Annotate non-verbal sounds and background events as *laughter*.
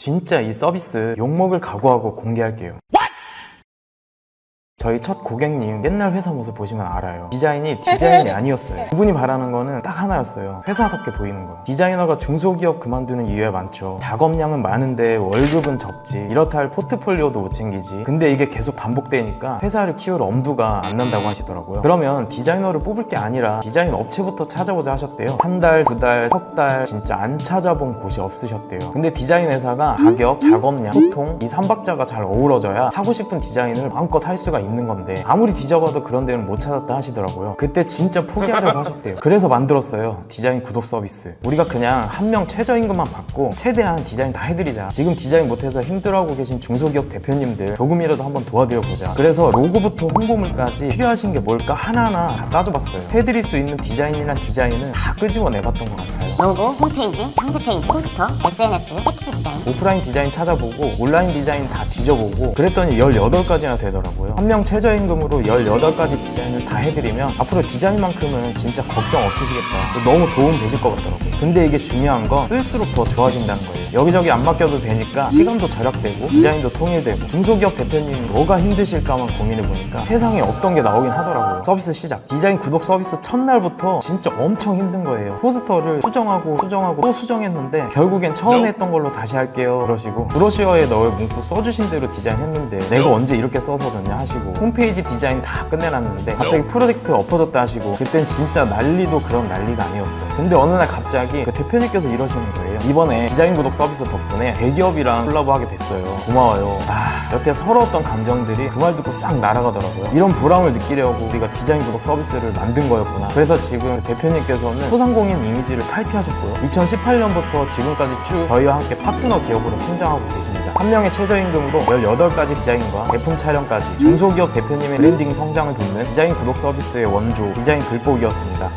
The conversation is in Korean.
진짜 이 서비스 욕먹을 각오하고 공개할게요. 저희 첫 고객님 옛날 회사 모습 보시면 알아요. 디자인이 디자인이 *laughs* 아니었어요. 그분이 바라는 거는 딱 하나였어요. 회사답게 보이는 거. 디자이너가 중소기업 그만두는 이유에 많죠. 작업량은 많은데 월급은 적지. 이렇다 할 포트폴리오도 못 챙기지. 근데 이게 계속 반복되니까 회사를 키울 엄두가 안 난다고 하시더라고요. 그러면 디자이너를 뽑을 게 아니라 디자인 업체부터 찾아보자 하셨대요. 한 달, 두 달, 석 달 진짜 안 찾아본 곳이 없으셨대요. 근데 디자인 회사가 가격, 작업량, 소통 이 삼박자가 잘 어우러져야 하고 싶은 디자인을 마음껏 할 수가 있는 건데 아무리 뒤져봐도 그런 데는 못 찾았다 하시더라고요. 그때 진짜 포기하려고 *laughs* 하셨대요. 그래서 만들었어요. 디자인 구독 서비스. 우리가 그냥 한 명 최저임금만 받고 최대한 디자인 다 해드리자. 지금 디자인 못해서 힘들어하고 계신 중소기업 대표님들 조금이라도 한번 도와드려보자. 그래서 로고부터 홍보물까지 필요하신 게 뭘까 하나하나 다 따져봤어요. 해드릴 수 있는 디자인이란 디자인은 다 끄집어내봤던 것 같아요. 로고, 홈페이지, 상세 페이지, 포스터, SNS, 패키지 디자인. 오프라인 디자인 찾아보고 온라인 디자인 다 뒤져보고 그랬더니 18가지나 되더라고요. 한 명 최저임금으로 18가지 디자인을 다 해드리면 앞으로 디자인만큼은 진짜 걱정 없으시겠다. 너무 도움 되실 것 같더라고요. 근데 이게 중요한 건 쓸수록 더 좋아진다는 거예요. 여기저기 안 맡겨도 되니까 시간도 절약되고 디자인도 통일되고 중소기업 대표님이 뭐가 힘드실까만 고민해 보니까 세상에 없던 게 나오긴 하더라고요. 서비스 시작. 디자인 구독 서비스 첫날부터 진짜 엄청 힘든 거예요. 포스터를 수정하고 수정하고 또 수정했는데 결국엔 처음에 했던 걸로 다시 할게요 그러시고 브로셔에 넣을 문구 써주신 대로 디자인했는데 내가 언제 이렇게 써서 줬냐 하시고 홈페이지 디자인 다 끝내놨는데 갑자기 프로젝트 엎어졌다 하시고 그땐 진짜 난리도 그런 난리가 아니었어요 근데 어느 날 갑자기 그 대표님께서 이러시는 거예요 이번에 디자인 구독 서비스 덕분에 대기업이랑 콜라보하게 됐어요. 고마워요. 아 여태 서러웠던 감정들이 그 말 듣고 싹 날아가더라고요. 이런 보람을 느끼려고 우리가 디자인 구독 서비스를 만든 거였구나. 그래서 지금 대표님께서는 소상공인 이미지를 탈피하셨고요. 2018년부터 지금까지 쭉 저희와 함께 파트너 기업으로 성장하고 계십니다. 한 명의 최저임금으로 18가지 디자인과 제품 촬영까지 중소기업 대표님의 브랜딩 성장을 돕는 디자인 구독 서비스의 원조 디자인 글복이었습니다